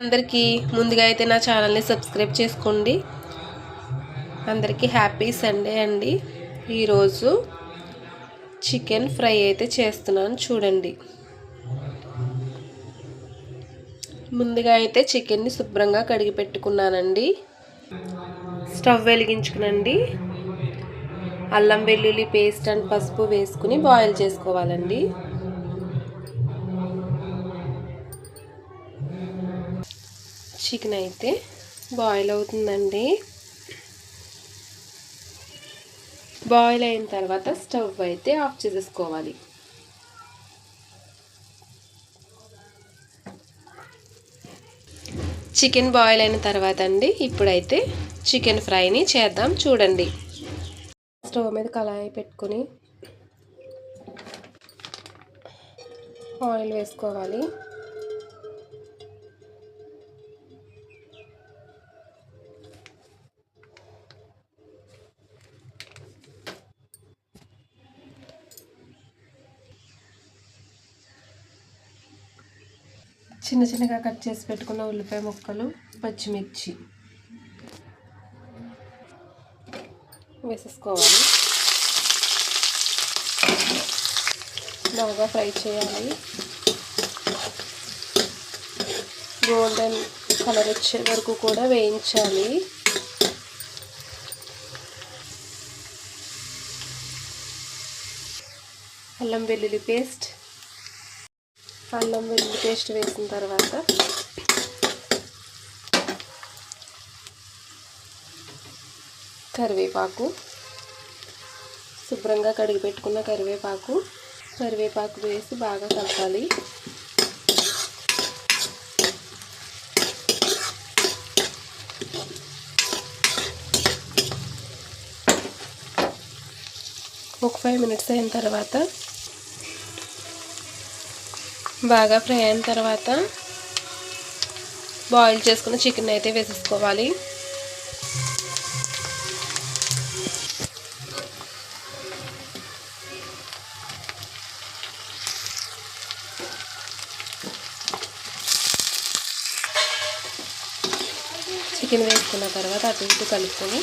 అందరికీ ముందుగా అయితే నా ఛానల్ని సబ్స్క్రైబ్ చేసుకోండి. అందరికీ హ్యాపీ సండే అండి. ఈరోజు చికెన్ ఫ్రై అయితే చేస్తున్నాను చూడండి. ముందుగా అయితే చికెన్ని శుభ్రంగా కడిగి పెట్టుకున్నానండి. స్టవ్ వెలిగించుకునండి. అల్లం వెల్లుల్లి పేస్ట్ అండ్ పసుపు వేసుకుని బాయిల్ చేసుకోవాలండి. చికెన్ అయితే బాయిల్ అవుతుందండి. బాయిల్ అయిన తర్వాత స్టవ్ అయితే ఆఫ్ చేసేసుకోవాలి. చికెన్ బాయిల్ అయిన తర్వాత అండి ఇప్పుడైతే చికెన్ ఫ్రైని చేద్దాం చూడండి. స్టవ్ మీద కళాయి పెట్టుకొని ఆయిల్ వేసుకోవాలి. చిన్న చిన్నగా కట్ చేసి పెట్టుకున్న ఉల్లిపాయ ముక్కలు పచ్చిమిర్చి వేసేసుకోవాలి. బాగా ఫ్రై చేయాలి. గోల్డెన్ కలర్ వచ్చే వరకు కూడా వేయించాలి. అల్లం వెల్లుల్లి పేస్ట్ అల్లం వెల్లుల్లి పేస్ట్ వేసిన తర్వాత కరివేపాకు శుభ్రంగా కడిగి పెట్టుకున్న కరివేపాకు కరివేపాకు వేసి బాగా కలపాలి. ఒక ఫైవ్ మినిట్స్ అయిన తర్వాత బాగా ఫ్రై అయిన తర్వాత బాయిల్ చేసుకున్న చికెన్ అయితే వేసేసుకోవాలి. చికెన్ వేసుకున్న తర్వాత అటు ఇటు కలుపుకొని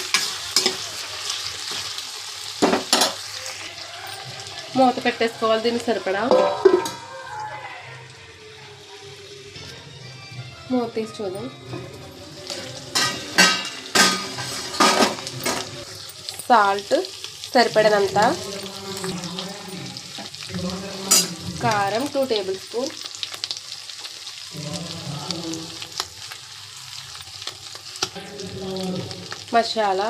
మూత పెట్టేసుకోవాలి దీనికి సరిపడా. మూత తీసి చూద్దాం సాల్ట్ సరిపడినంత. కారం టూ టేబుల్ స్పూన్ మసాలా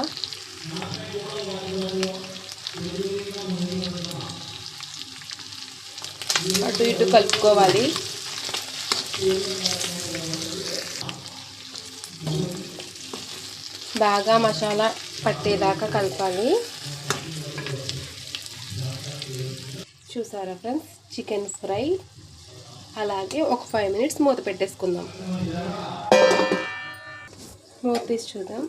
అటు ఇటు కలుపుకోవాలి. బాగా మసాలా పట్టేదాకా కలపాలి. చూసారా ఫ్రెండ్స్? Chicken fry. అలాగే ఒక ఫైవ్ మినిట్స్ మూత పెట్టేసుకుందాం. మూత తీసి చూద్దాం.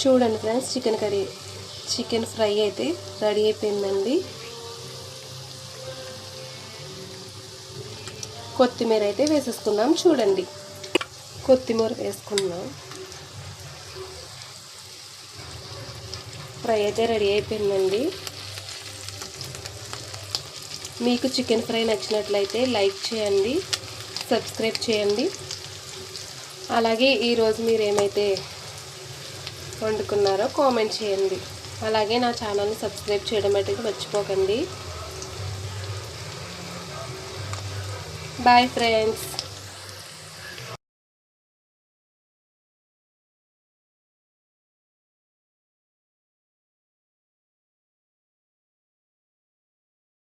చూడండి friends chicken curry. Chicken fry అయితే రెడీ అయిపోయిందండి. కొత్తిమీర అయితే వేసేసుకున్నాం చూడండి. కొత్తిమీర వేసుకున్నాం ఫ్రై అయితే రెడీ అయిపోయిందండి. మీకు చికెన్ ఫ్రై నచ్చినట్లయితే లైక్ చేయండి సబ్స్క్రైబ్ చేయండి. అలాగే ఈరోజు మీరు ఏమైతే వండుకున్నారో కామెంట్ చేయండి. అలాగే నా ఛానల్ని సబ్స్క్రైబ్ చేయడం అయితే మర్చిపోకండి. Bye friends